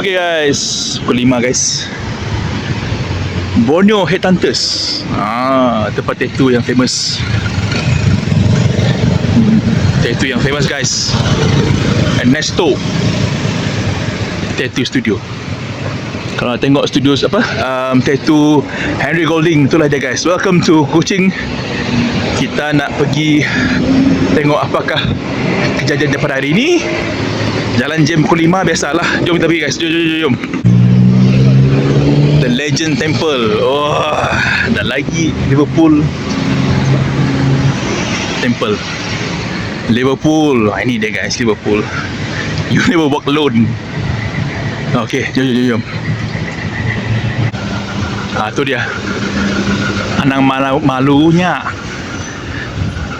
Okay guys, pukul 5 guys. Borneo Headhunters. Ah, tempat tattoo yang famous. Tattoo yang famous guys. Ernesto. Tattoo Studio. Kalau tengok studio apa? Um, tattoo Henry Golding itulah dia guys. Welcome to Kuching. Kita nak pergi tengok apakah kejadian daripada hari ini. Jalan jam pukul 5 biasalah. Jom kita pergi guys. Jom jom jom. jom. The Legend Temple. Oh, dan lagi Liverpool Temple. Liverpool. Ah, ini dia guys, Liverpool. You never walk alone. Okay, jom jom jom. jom. Ah, tu dia. Anang malu malunya.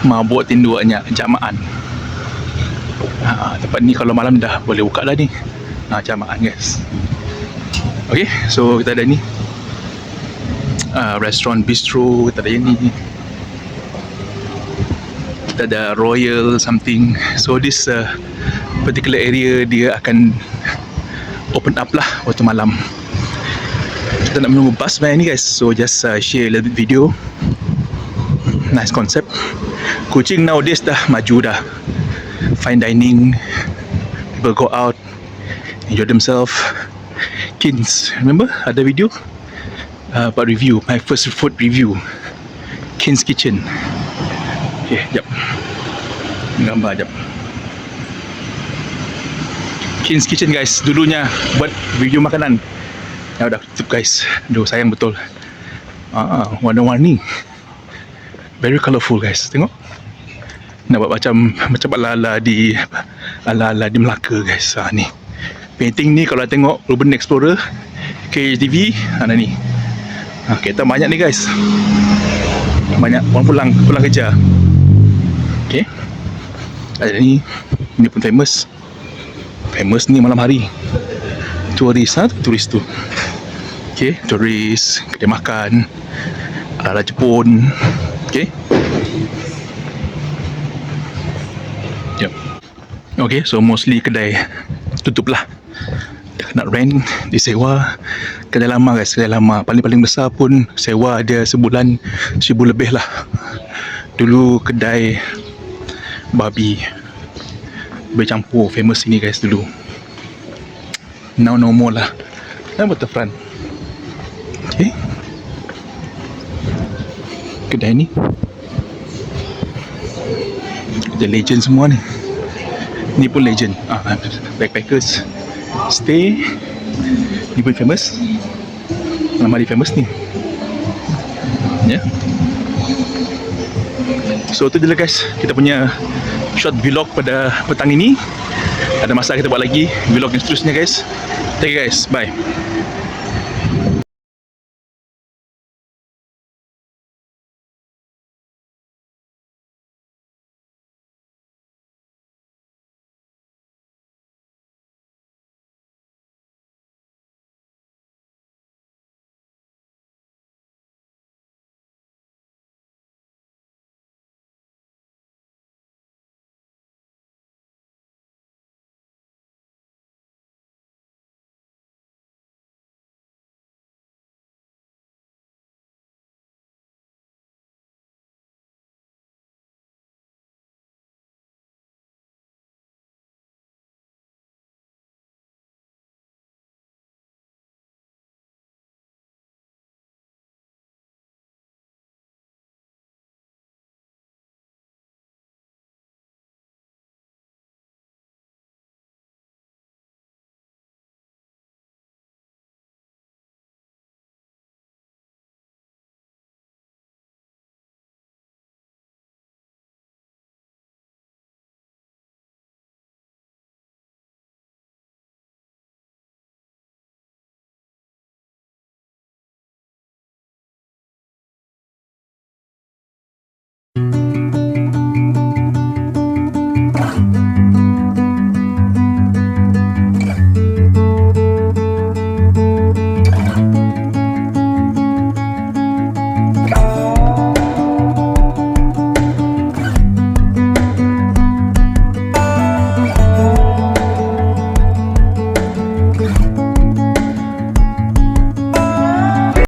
Mabuk tinduknya jamaan. Ha, tempat ni kalau malam dah boleh buka dah ni. Ha, jamaan guys. Okay, so kita ada ni. Uh, restaurant bistro, kita ada yang ni. Kita ada Royal something. So this uh, particular area dia akan open up lah waktu malam. Kita nak menunggu bus van ni guys. So just uh, share a little bit video. Nice concept. Kuching nowadays dah maju dah. Fine dining. People go out. Enjoy themselves. Kins, remember ada video uh, about review, my first food review. Kins Kitchen. Okay, jap. Gambar jap. Kins Kitchen guys, dulunya buat review makanan. Ya udah tutup guys. Aduh sayang betul. Ah, warna-warni. Very colourful guys. Tengok. Nak buat macam macam ala-ala di ala-ala di Melaka guys. Ah ni. Painting ni kalau tengok Urban Explorer KHTV ada ni. Ha, kereta banyak ni guys. Banyak orang pulang pulang kerja. Okay. Ada ni. Ini pun famous. Famous ni malam hari. Turis ha, turis tu. Okay, turis, kedai makan, ala-ala Jepun. Okay. Yep. Okay, so mostly kedai tutup lah. Nak rent, disewa. Kedai lama guys, kedai lama. Paling-paling besar pun sewa dia sebulan seribu lebih lah. Dulu kedai babi bercampur famous sini guys dulu. Now no more lah. Dan waterfront. Okay. Kedai ni. The legend semua ni. Ni pun legend. Ah, backpackers stay. Ni pun famous. Nama dia famous ni. Ya. Yeah. So tu je lah guys. Kita punya short vlog pada petang ini. Ada masa kita buat lagi vlog yang seterusnya guys. Thank you guys. Bye.